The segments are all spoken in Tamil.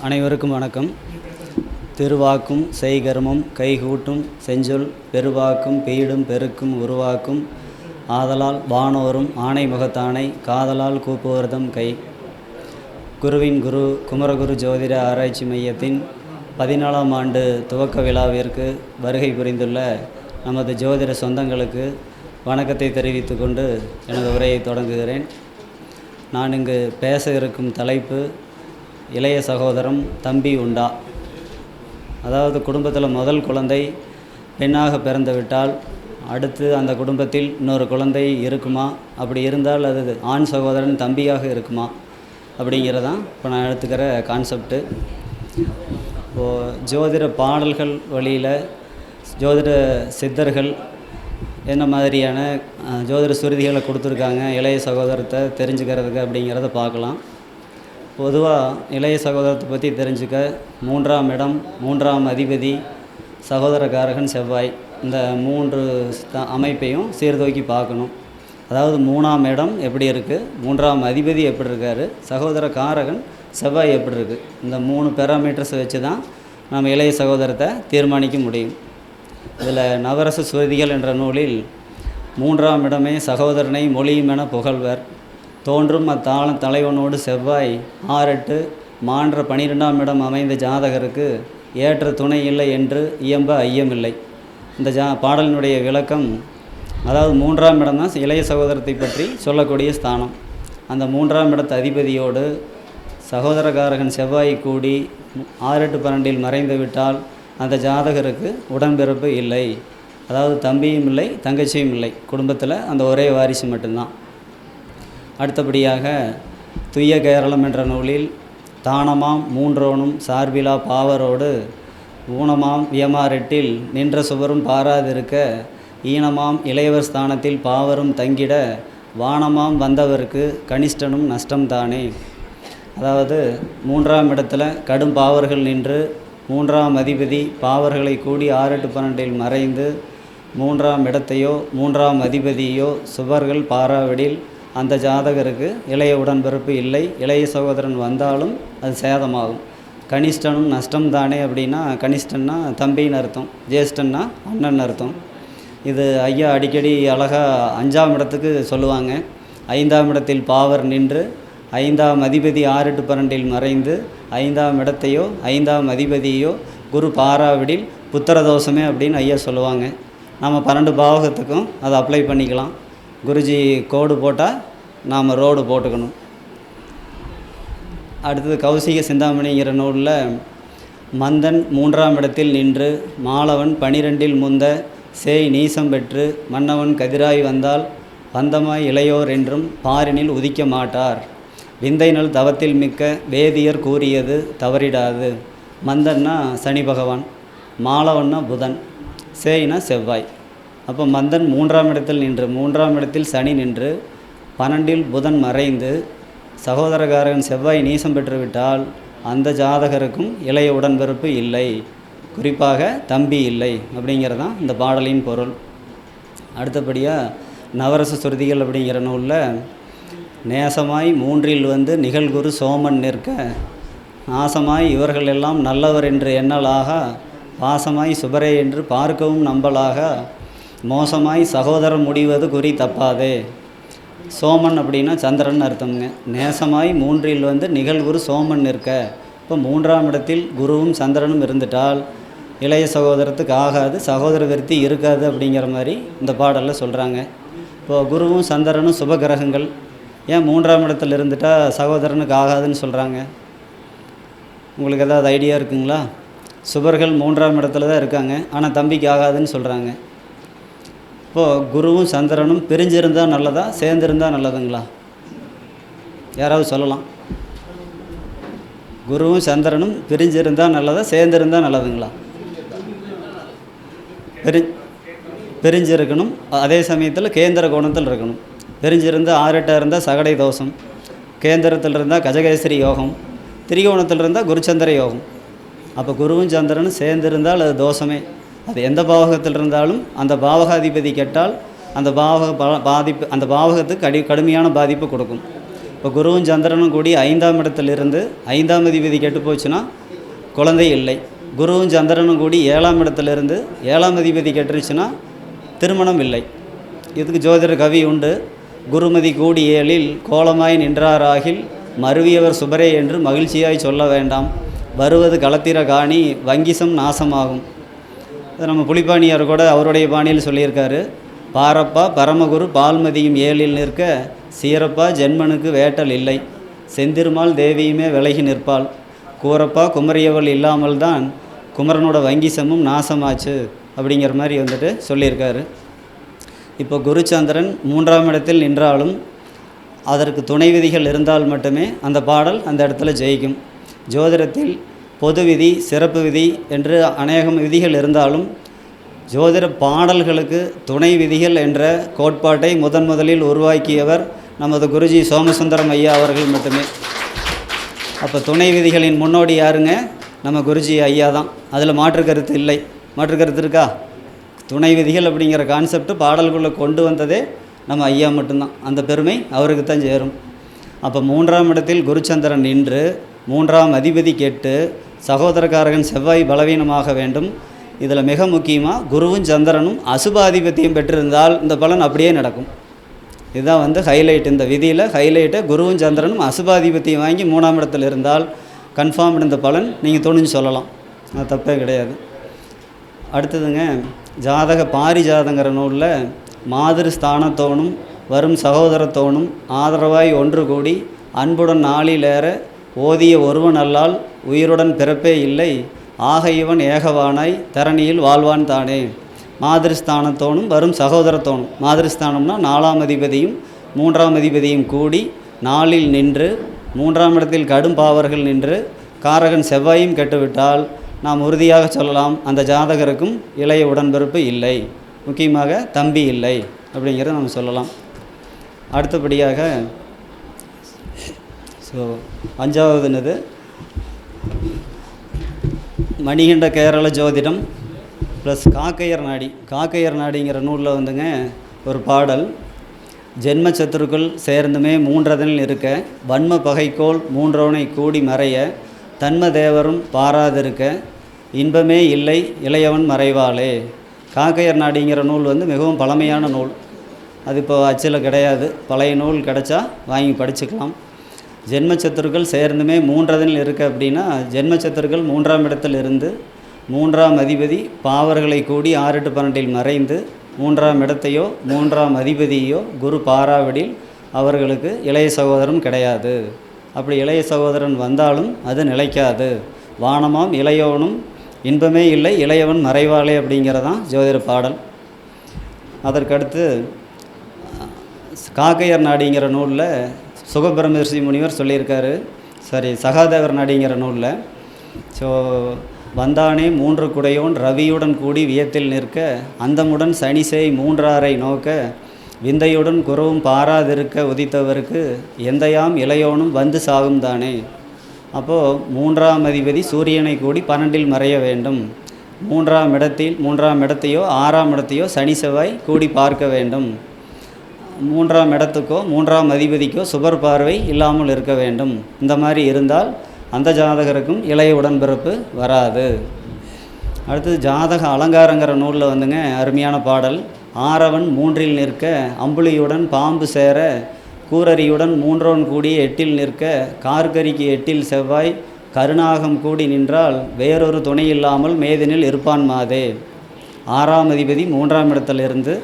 அனைவருக்கும் வணக்கம். திருவாக்கும் செய்கர்மம் கைகூட்டும் செஞ்சொல் பெருவாக்கும் பெயிடும் பெருக்கும் உருவாக்கும் ஆதலால் வானோரும் ஆணை முகத்தானை காதலால் கூப்புவர்தம் கை. குருவின் குரு குமரகுரு ஜோதிட ஆராய்ச்சி மையத்தின் பதினாலாம் ஆண்டு துவக்க விழாவிற்கு வருகை புரிந்துள்ள நமது ஜோதிட சொந்தங்களுக்கு வணக்கத்தை தெரிவித்து கொண்டு எனது உரையை தொடங்குகிறேன். நான் இங்கு பேச இருக்கும் தலைப்பு இளைய சகோதரம் தம்பி உண்டா? அதாவது குடும்பத்தில் முதல் குழந்தை பெண்ணாக பிறந்துவிட்டால் அடுத்து அந்த குடும்பத்தில் இன்னொரு குழந்தை இருக்குமா? அப்படி இருந்தால் அது ஆண் சகோதரன் தம்பியாக இருக்குமா? அப்படிங்கிறதான் இப்போ நான் எடுத்துக்கிற கான்செப்ட்டு இப்போது ஜோதிட பாடல்கள் வழியில் ஜோதிட சித்தர்கள் என்ன மாதிரியான ஜோதிட சுருதிகளை கொடுத்துருக்காங்க இளைய சகோதரத்தை தெரிஞ்சுக்கிறதுக்கு அப்படிங்கிறத பார்க்கலாம். பொதுவாக இளைய சகோதரத்தை பற்றி தெரிஞ்சுக்க மூன்றாம் இடம் மூன்றாம் அதிபதி சகோதரக்காரகன் செவ்வாய் இந்த மூன்று அமைப்பையும் சீர்தூக்கி பார்க்கணும். அதாவது மூணாம் இடம் எப்படி இருக்குது மூன்றாம் அதிபதி எப்படி இருக்கார் சகோதரக்காரகன் செவ்வாய் எப்படி இருக்குது இந்த மூணு பேராமீட்டர்ஸை வச்சு தான் நம்ம இளைய சகோதரத்தை தீர்மானிக்க முடியும். இதில் நவரச சுருதிகள் என்ற நூலில் மூன்றாம் இடமே சகோதரனை மொழியும் என புகழ்வர். தோன்றும் அத்தாளம் தலைவனோடு செவ்வாய் ஆறெட்டு மான்ற பனிரெண்டாம் இடம் அமைந்த ஜாதகருக்கு ஏற்ற துணை இல்லை என்று இயம்ப ஐயமில்லை. இந்த ஜா பாடலினுடைய விளக்கம் அதாவது மூன்றாம் இடம் தான் இளைய சகோதரத்தை பற்றி சொல்லக்கூடிய ஸ்தானம். அந்த மூன்றாம் இடத்து அதிபதியோடு சகோதரகாரகன் செவ்வாய் கூடி ஆறெட்டு பன்னெண்டில் மறைந்து விட்டால் அந்த ஜாதகருக்கு உடன்பிறப்பு இல்லை. அதாவது தம்பியும் இல்லை தங்கச்சியும் இல்லை. குடும்பத்தில் அந்த ஒரே வாரிசு மட்டும்தான். அடுத்தபடியாக துய்ய கேரளம் என்ற நூலில் தானமாம் மூன்றோனும் சார்பிலா பாவரோடு ஊனமாம் வியமாரெட்டில் நின்ற சுவரும் பாராதிருக்க ஈனமாம் இளையவர் ஸ்தானத்தில் பாவரும் தங்கிட வானமாம் வந்தவருக்கு கனிஷ்டனும் நஷ்டம்தானே. அதாவது மூன்றாம் இடத்துல கடும் பாவர்கள் நின்று மூன்றாம் அதிபதி பாவர்களை கூடி ஆறெட்டு பன்னெண்டில் மறைந்து மூன்றாம் இடத்தையோ மூன்றாம் அதிபதியோ சுவர்கள் பாராவிடில் அந்த ஜாதகருக்கு இளைய உடன்பிறப்பு இல்லை. இளைய சகோதரன் வந்தாலும் அது சேதமாகும். கனிஷ்டனும் நஷ்டம் தானே அப்படின்னா கனிஷ்டன்னா தம்பின்னு அர்த்தம் ஜேஷ்டன்னா அண்ணன் அர்த்தம். இது ஐயா அடிக்கடி அழகாக அஞ்சாம் இடத்துக்கு சொல்லுவாங்க. ஐந்தாம் இடத்தில் பாவர் நின்று ஐந்தாம் அதிபதி ஆறு எட்டு பன்னெண்டில் மறைந்து ஐந்தாம் இடத்தையோ ஐந்தாம் அதிபதியோ குரு பாராவிடில் புத்திரதோஷமே அப்படின்னு ஐயா சொல்லுவாங்க. நம்ம பன்னெண்டு பாவகத்துக்கும் அதை அப்ளை பண்ணிக்கலாம். குருஜி கோடு போட்டால் நாம் ரோடு போட்டுக்கணும். அடுத்தது கௌசிக சிந்தாமணிங்கிற நூலில் மந்தன் மூன்றாம் இடத்தில் நின்று மாலவன் பனிரெண்டில் முந்த சேய் நீசம் பெற்று மன்னவன் கதிராய் வந்தால் பந்தமாய் இளையோர் என்றும் பாரினில் உதிக்க மாட்டார். விந்தைநல் தவத்தில் மிக்க வேதியர் கூறியது தவறிடாது. மந்தன்னா சனி பகவான் மாலவன்னா புதன் சேய்னா செவ்வாய். அப்போ மந்தன் மூன்றாம் இடத்தில் நின்று மூன்றாம் இடத்தில் சனி நின்று பன்னெண்டில் புதன் மறைந்து சகோதரகாரன் செவ்வாய் நீசம் பெற்றுவிட்டால் அந்த ஜாதகருக்கும் இளைய உடன்பிறப்பு இல்லை. குறிப்பாக தம்பி இல்லை அப்படிங்கிறது தான் இந்த பாடலின் பொருள். அடுத்தபடியாக நவரச சுருதிகள் அப்படிங்கிற நூலில் நேசமாய் மூன்றில் வந்து நிகழ்குரு சோமன் நிற்க நாசமாய் இவர்கள் எல்லாம் நல்லவர் என்று எண்ணலாக பாசமாய் சுபரே என்று பார்க்கவும் நம்பலாக மோசமாய் சகோதரம் முடிவது குறி தப்பாதே. சோமன் அப்படின்னா சந்திரன் அர்த்தம்ங்க. நேசமாய் மூன்றில் வந்து நிகழ்குரு சோமன் நிற்க இப்போ மூன்றாம் இடத்தில் குருவும் சந்திரனும் இருந்துட்டால் இளைய சகோதரத்துக்கு ஆகாது சகோதர விருத்தி இருக்காது அப்படிங்கிற மாதிரி இந்த பாடலில் சொல்கிறாங்க இப்போது குருவும் சந்திரனும் சுப கிரகங்கள் ஏன் மூன்றாம் இடத்துல இருந்துட்டால் சகோதரனுக்கு ஆகாதுன்னு சொல்கிறாங்க உங்களுக்கு ஏதாவது ஐடியா இருக்குங்களா? சுபர்கள் மூன்றாம் இடத்துல தான் இருக்காங்க ஆனால் தம்பிக்கு ஆகாதுன்னு சொல்கிறாங்க இப்போது குருவும் சந்திரனும் பிரிஞ்சிருந்தால் நல்லதா சேர்ந்திருந்தால் நல்லதுங்களா? யாராவது சொல்லலாம். குருவும் சந்திரனும் பிரிஞ்சிருந்தால் நல்லதா சேர்ந்திருந்தால் நல்லதுங்களா? பிரி பிரிஞ்சிருக்கணும். அதே சமயத்தில் கேந்திர கோணத்தில் இருக்கணும். பிரிஞ்சிருந்து ஆறெட்டாக இருந்தால் சகடை தோஷம் கேந்திரத்தில் இருந்தால் கஜகேசரி யோகம் திரிகோணத்தில் இருந்தால் குருச்சந்திர யோகம். அப்போ குருவும் சந்திரனும் சேர்ந்திருந்தால் அது தோஷமே. அது எந்த பாவகத்தில் இருந்தாலும் அந்த பாவகாதிபதி கெட்டால் அந்த பாவக பாதிப்பு அந்த பாவகத்துக்கு கடி கடுமையான பாதிப்பு கொடுக்கும். இப்போ குருவும் சந்திரனும் கூடி ஐந்தாம் இடத்திலிருந்து ஐந்தாம் அதிபதி கெட்டு போச்சுன்னா குழந்தை இல்லை. குருவும் சந்திரனும் கூடி ஏழாம் இடத்திலிருந்து ஏழாம் அதிபதி கெட்டுருச்சுன்னா திருமணம் இல்லை. இதுக்கு ஜோதிடர் கவி உண்டு. குருமதி கூடி கோலமாய் நின்றாராகில் மருவியவர் சுபரே என்று மகிழ்ச்சியாய் சொல்ல வேண்டாம். வருவது களத்திர காணி வங்கிசம் நாசமாகும். நம்ம புலிப்பாணியார் கூட அவருடைய பாணியில் சொல்லியிருக்காரு. பாரப்பா பரமகுரு பால்மதியும் ஏழில் நிற்க சீரப்பா ஜென்மனுக்கு வேட்டல் இல்லை. செந்திருமால் தேவியுமே விலகி நிற்பாள். கூரப்பா குமரியவள் இல்லாமல் தான் குமரனோட வங்கிசமும் நாசமாச்சு அப்படிங்கிற மாதிரி வந்துட்டு சொல்லியிருக்காரு. இப்போ குருச்சந்திரன் மூன்றாம் இடத்தில் நின்றாலும் அதற்கு துணை விதிகள் இருந்தால் மட்டுமே அந்த பாடல் அந்த இடத்துல ஜெயிக்கும். ஜோதிடத்தில் பொது விதி சிறப்பு விதி என்று அநேகம் விதிகள் இருந்தாலும் ஜோதிட பாடல்களுக்கு துணை விதிகள் என்ற கோட்பாட்டை முதன் முதலில் உருவாக்கியவர் நமது குருஜி சோமசுந்தரம் ஐயா அவர்கள் மட்டுமே. அப்போ துணை விதிகளின் முன்னோடி யாருங்க? நம்ம குருஜி ஐயா தான். அதில் மாற்று கருத்து இல்லை. மாற்று கருத்து இருக்கா? துணை விதிகள் அப்படிங்கிற கான்செப்ட் பாடல்குள்ளே கொண்டு வந்ததே நம்ம ஐயா மட்டும்தான். அந்த பெருமை அவருக்கு தான் சேரும். அப்போ மூன்றாம் இடத்தில் குருச்சந்திரன் நின்று மூன்றாம் அதிபதி கேட்டு சகோதரக்காரகன் செவ்வாய் பலவீனமாக வேண்டும். இதில் மிக முக்கியமாக குருவும் சந்திரனும் அசுபாதிபத்தியம் பெற்றிருந்தால் இந்த பலன் அப்படியே நடக்கும். இதுதான் வந்து ஹைலைட் இந்த விதியில் ஹைலைட்டை குருவும் சந்திரனும் அசுபாதிபத்தியம் வாங்கி மூணாம் இடத்தில் இருந்தால் கன்ஃபார்ம் இந்த பலன் நீங்கள் துணிஞ்சு சொல்லலாம். அது தப்பே கிடையாது. அடுத்ததுங்க ஜாதக பாரிஜாதங்கிற நூலில் மாதிரி ஸ்தானத்தோனும் வரும் சகோதரத்தோனும் ஆதரவாய் ஒன்று கூடி அன்புடன் நாளிலேற ஓதிய ஒருவன் அல்லால் உயிருடன் பிறப்பே இல்லை ஆக இவன் ஏகவானாய் தரணியில் வாழ்வான் தானே. மாதிரிஸ்தானத்தோனும் வரும் சகோதரத்தோனும். மாதிரிஸ்தானம்னா நாலாம் அதிபதியும் மூன்றாம் அதிபதியும் கூடி நாளில் நின்று மூன்றாம் இடத்தில் கடும் பாவர்கள் நின்று காரகன் செவ்வாயும் கெட்டுவிட்டால் நாம் உறுதியாக சொல்லலாம் அந்த ஜாதகருக்கும் இளைய உடன்பிறப்பு இல்லை. முக்கியமாக தம்பி இல்லை அப்படிங்கிறத நம்ம சொல்லலாம். அடுத்தபடியாக ஸோ அஞ்சாவதுனது மணிகண்ட கேரள ஜோதிடம் ப்ளஸ் காக்கையர் நாடி. காக்கையர் நாடிங்கிற நூலில் வந்துங்க ஒரு பாடல். ஜென்ம சத்துருக்குள் சேர்ந்துமே மூன்றதனில் இருக்க வன்ம பகைக்கோள் மூன்றோனை கூடி மறைய தன்மதேவரும் பாராதிருக்க இன்பமே இல்லை இளையவன் மறைவாளே. காக்கையர் நாடிங்கிற நூல் வந்து மிகவும் பழமையான நூல். அது இப்போ அச்சில் கிடையாது. பழைய நூல் கிடைச்சா வாங்கி படிச்சுக்கலாம். ஜென்ம சத்துருக்கள் சேர்ந்துமே மூன்றதில் இருக்குது அப்படின்னா ஜென்ம சத்துருக்கள் மூன்றாம் இடத்தில் இருந்து மூன்றாம் அதிபதி பாவர்களை கூடி ஆறு எட்டு பன்னெண்டில் மறைந்து மூன்றாம் இடத்தையோ மூன்றாம் அதிபதியோ குரு பாராவிடில் அவர்களுக்கு இளைய சகோதரம் கிடையாது. அப்படி இளைய சகோதரன் வந்தாலும் அது நிலைக்காது. வானமாம் இளையவனும் இன்பமே இல்லை இளையவன் மறைவாளே அப்படிங்கிறதான் ஜோதிட பாடல். அதற்கடுத்து காக்கையர் நாடிங்கிற நூலில் சுகபிரமரிஷி முனிவர் சொல்லியிருக்காரு. சரி சகாதேவர் நாடிங்கிற நூலில் ஸோ வந்தானே மூன்று குடையோன் ரவியுடன் கூடி வியத்தில் நிற்க அந்தமுடன் சனிசை மூன்றாரை நோக்க விந்தையுடன் குறவும் பாராதிருக்க உதித்தவருக்கு எந்தையாம் இளையோனும் வந்து சாகும் தானே? அப்போது மூன்றாம் அதிபதி சூரியனை கூடி பன்னெண்டில் மறைய வேண்டும். மூன்றாம் இடத்தில் மூன்றாம் இடத்தையோ ஆறாம் இடத்தையோ சனி செவ்வாய் கூடி பார்க்க வேண்டும். மூன்றாம் இடத்துக்கோ மூன்றாம் அதிபதிக்கோ சுபர் பார்வை இல்லாமல் இருக்க வேண்டும். இந்த மாதிரி இருந்தால் அந்த ஜாதகருக்கும் இளைய உடன்பிறப்பு வராது. அடுத்தது ஜாதக அலங்காரங்கிற நூலில் வந்துங்க அருமையான பாடல். ஆறவன் மூன்றில் நிற்க அம்புலியுடன் பாம்பு சேர கூரரியுடன் மூன்றோன் கூடிய எட்டில் நிற்க கார்கரிக்கு எட்டில் செவ்வாய் கருணாகம் கூடி நின்றால் வேறொரு துணை இல்லாமல் மேதினில் இருப்பான் மாதே. ஆறாம் அதிபதி மூன்றாம் இடத்திலிருந்து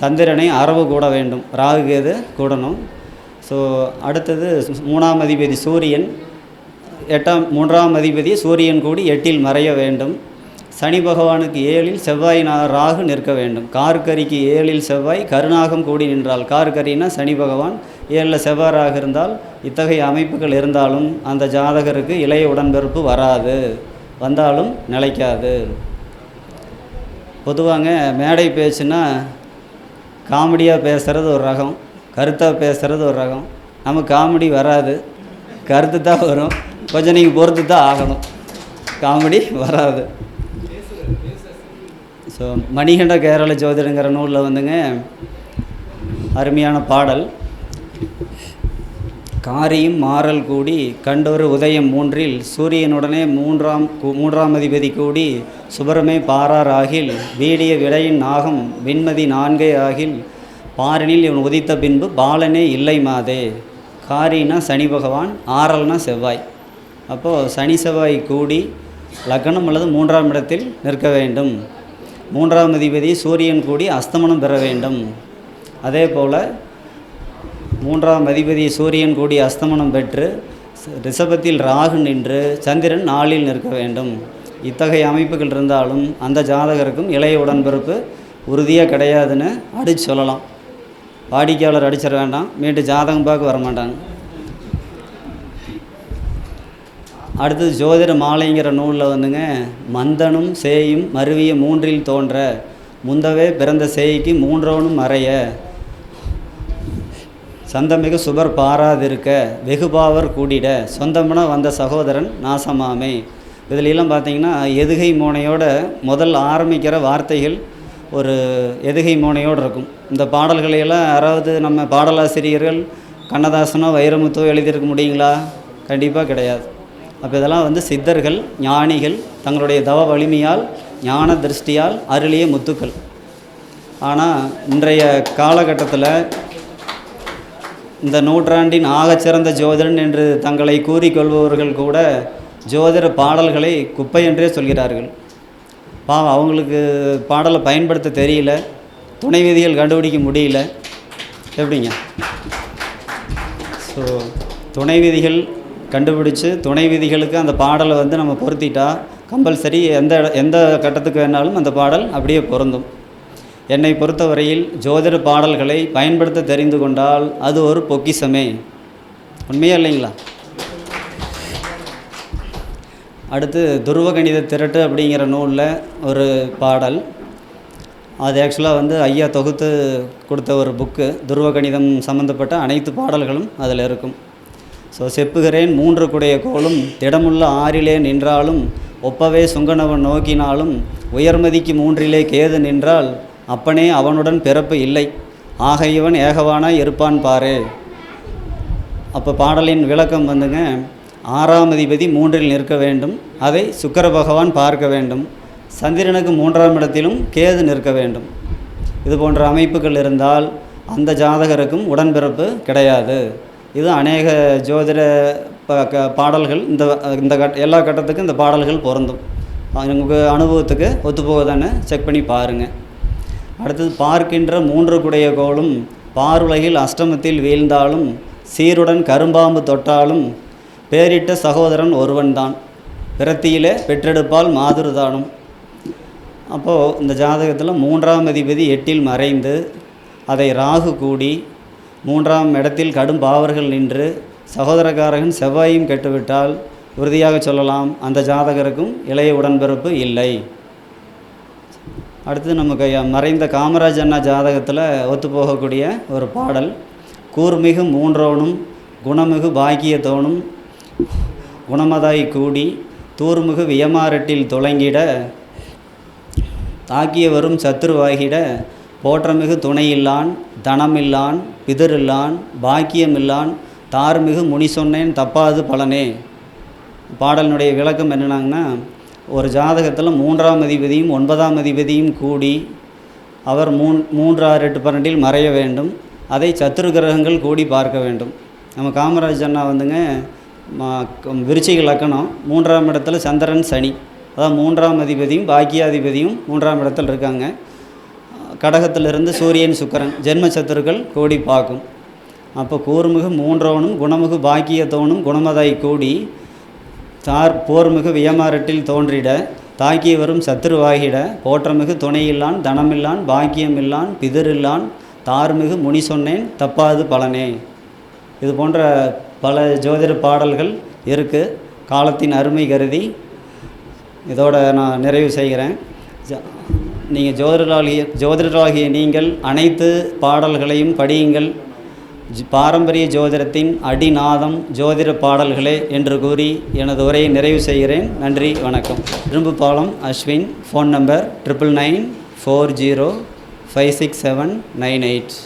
சந்திரனை அரவு கூட வேண்டும். ராகு கேது கூடணும். ஸோ அடுத்தது மூணாம் அதிபதி சூரியன் எட்டாம் மூன்றாம் அதிபதி சூரியன் கூடி எட்டில் மறைய வேண்டும். சனி பகவானுக்கு ஏழில் செவ்வாய் ராகு நிற்க வேண்டும். கார்கரிக்கு ஏழில் செவ்வாய் கருணாகம் கூடி நின்றால். கார்கரினா சனி பகவான் ஏழில் செவ்வாறாக இருந்தால் இத்தகைய அமைப்புகள் இருந்தாலும் அந்த ஜாதகருக்கு இளைய உடன்பிறப்பு வராது. வந்தாலும் நிலைக்காது. பொதுவாங்க மேடை பேச்சுன்னா காமெடியாக பேசுகிறது ஒரு ரகம் கருத்தாக பேசுகிறது ஒரு ரகம். நமக்கு காமெடி வராது. கருத்து தான் வரும். கொஞ்சம் நீங்கள் பொறுத்து தான் ஆகணும். காமெடி வராது. ஸோ மணிகண்ட கேரள ஜோதிடங்கிற நூலில் வந்துங்க அருமையான பாடல். காரியும் மாறல் கூடி கண்டொரு உதயம் மூன்றில் சூரியனுடனே மூன்றாம் மூன்றாம் அதிபதி கூடி சுபரமே பாரார் ஆகில் வீடிய விடையின் நாகம் விண்மதி நான்கே ஆகில் பாரினில் இவன் உதித்த பின்பு பாலனே இல்லை மாதே. காரினா சனி பகவான் ஆறல்னா செவ்வாய். அப்போது சனி செவ்வாய் கூடி லக்னம் அல்லது மூன்றாம் இடத்தில் நிற்க வேண்டும். மூன்றாம் அதிபதி சூரியன் கூடி அஸ்தமனம் பெற வேண்டும். அதே போல் மூன்றாம் அதிபதி சூரியன் கூடி அஸ்தமனம் பெற்று ரிஷபத்தில் ராகு நின்று சந்திரன் நாளில் நிற்க வேண்டும். இத்தகைய அமைப்புகள் இருந்தாலும் அந்த ஜாதகருக்கும் இளைய உடன்பிறப்பு உறுதியாக கிடையாதுன்னு அடிச்சு சொல்லலாம். வாடிக்கையாளர் அடிச்சிட வேண்டாம். மீண்டும் ஜாதகம் பார்க்க வர மாட்டாங்க அடுத்தது ஜோதிட மாலைங்கிற நூலில் வந்துங்க மந்தனும் சேயும் மருவிய மூன்றில் தோன்ற முந்தவே பிறந்த சேய்க்கு மூன்றவனும் மறைய சந்தமிகு சுபர் பாராதிருக்க வெகுபாவர் கூடிட சொந்தமுன வந்த சகோதரன் நாசமாமே. இதுலெல்லாம் பார்த்தீங்கன்னா எதுகை மோனையோட முதல் ஆரம்பிக்கிற வார்த்தைகள் ஒரு எதுகை மோனையோடு இருக்கும். இந்த பாடல்களையெல்லாம் யாராவது நம்ம பாடலாசிரியர்கள் கண்ணதாசனோ வைரமுத்தோ எழுதியிருக்க முடியுங்களா? கண்டிப்பாக கிடையாது. அப்போ இதெல்லாம் வந்து சித்தர்கள் ஞானிகள் தங்களுடைய தவ வலிமையால் ஞான திருஷ்டியால் அருளிய முத்துக்கள். ஆனால் இன்றைய காலகட்டத்தில் இந்த நூற்றாண்டின் ஆகச்சிறந்த ஜோதிடன் என்று தங்களை கூறிக்கொள்பவர்கள் கூட ஜோதிட பாடல்களை குப்பை என்றே சொல்கிறார்கள். பாவம் அவங்களுக்கு பாடலை பயன்படுத்த தெரியல. துணை விதிகள் கண்டுபிடிக்க முடியல. எப்படிங்க? ஸோ துணை விதிகள் கண்டுபிடிச்சு துணை விதிகளுக்கு அந்த பாடலை வந்து நம்ம பொருத்திட்டா கம்பல்சரி எந்த எந்த கட்டத்துக்கு வேணாலும் அந்த பாடல் அப்படியே பொருந்தும். என்னை பொறுத்தவரையில் ஜோதிட பாடல்களை பயன்படுத்த தெரிந்து கொண்டால் அது ஒரு பொக்கிஷமே. உண்மையா இல்லைங்களா? அடுத்து துருவ கணித திரட்டு அப்படிங்கிற நூலில் ஒரு பாடல். அது ஆக்சுவலாக வந்து ஐயா தொகுத்து கொடுத்த ஒரு புக்கு. துருவ கணிதம் சம்மந்தப்பட்ட அனைத்து பாடல்களும் அதில் இருக்கும். ஸோ செப்புகிறேன் மூன்று குடைய கோலும் திடமுள்ள ஆறிலே நின்றாலும் ஒப்பவே சுங்கனவன் நோக்கினாலும் உயர்மதிக்கு மூன்றிலே கேது நின்றால் அப்பனே அவனுடன் பிறப்பு இல்லை. ஆக இவன் ஏகவானாய் இருப்பான் பாரு. அப்போ பாடலின் விளக்கம் வந்துங்க. ஆறாம் அதிபதி மூன்றில் நிற்க வேண்டும். அதை சுக்கர பகவான் பார்க்க வேண்டும். சந்திரனுக்கு மூன்றாம் இடத்திலும் கேது நிற்க வேண்டும். இது போன்ற அமைப்புகள் இருந்தால் அந்த ஜாதகருக்கும் உடன்பிறப்பு கிடையாது. இது அநேக ஜோதிட க- பாடல்கள் இந்த இந்த கட் எல்லா கட்டத்துக்கும் இந்த பாடல்கள் பொருந்தும். உங்கள் அனுபவத்துக்கு ஒத்துப்போகுதான்னு செக் பண்ணி பாருங்கள் அடுத்தது பார்க்கின்ற மூன்று குடைய கோளும் பாருலகில் அஷ்டமத்தில் வீழ்ந்தாலும் சீருடன் கரும்பாம்பு தொட்டாலும் பேரிட்ட சகோதரன் ஒருவன்தான். பிரத்தியிலே பெற்றெடுப்பால் மாதுருதானும். அப்போது இந்த ஜாதகத்தில் மூன்றாம் அதிபதி எட்டில் மறைந்து அதை ராகு கூடி மூன்றாம் இடத்தில் கடும் பாவர்கள் நின்று சகோதரக்காரகன் செவ்வாயும் கெட்டுவிட்டால் உறுதியாக சொல்லலாம் அந்த ஜாதகருக்கும் இளைய உடன்பிறப்பு இல்லை. அடுத்து நமக்கு ஐயா மறைந்த காமராஜ் அண்ணா ஜாதகத்தில் ஒத்துப்போகக்கூடிய ஒரு பாடல். கூர்மிகு மூன்றோனும் குணமிகு பாக்கியத்தோனும் குணமதாய் கூடி தூர்மிகு வியமாரட்டில் துளங்கிட தாக்கிய வரும் சத்துருவாகிட போற்றமிகு துணையில்லான் தனமில்லான் பிதரில்லான் பாக்கியமில்லான் தார்மிகு முனி சொன்னேன் தப்பாது பலனே. பாடலினுடைய விளக்கம் என்னன்னாங்கன்னா ஒரு ஜாதகத்தில் மூன்றாம் அதிபதியும் ஒன்பதாம் அதிபதியும் கூடி அவர் மூன் மூன்று ஆறு எட்டு பன்னெண்டில் மறைய வேண்டும். அதை சத்துரு கிரகங்கள் கூடி பார்க்க வேண்டும். நம்ம காமராஜ் அண்ணா வந்துங்க ம- க- விருச்சிக லக்கணம் மூன்றாம் இடத்துல சந்திரன் சனி. அதான் மூன்றாம் அதிபதியும் பாக்கியாதிபதியும் மூன்றாம் இடத்துல இருக்காங்க. கடகத்திலிருந்து சூரியன் சுக்கரன் ஜென்ம சத்துருக்கள் கூடி பார்க்கும். அப்போ கூர்மிகு மூன்றவனும் குணமுகு பாக்கியத்தோனும் குணமதாய் கூடி தார் போர்மிகு வியமாரட்டில் தோன்றிட தாக்கி வரும் சத்துருவாகிட போற்றமிகு துணையில்லான் தனமில்லான் பாக்கியமில்லான் பிதிரில்லான் தார்மிகு முனி சொன்னேன் தப்பாது பலனே. இது போன்ற பல ஜோதிட பாடல்கள் இருக்குது காலத்தின் அருமை கருதி இதோட நான் நிறைவு செய்கிறேன். நீங்கள் ஜோதிடராகிய ஜோதிடராகிய நீங்கள் அனைத்து பாடல்களையும் படியுங்கள். பாரம்பரிய ஜோதிடத்தின் அடிநாதம் ஜோதிட பாடல்களே என்று கூறி எனது உரையை நிறைவு செய்கிறேன். நன்றி வணக்கம். Irumbuppalam Ashwin phone number triple nine four zero five six seven nine eight.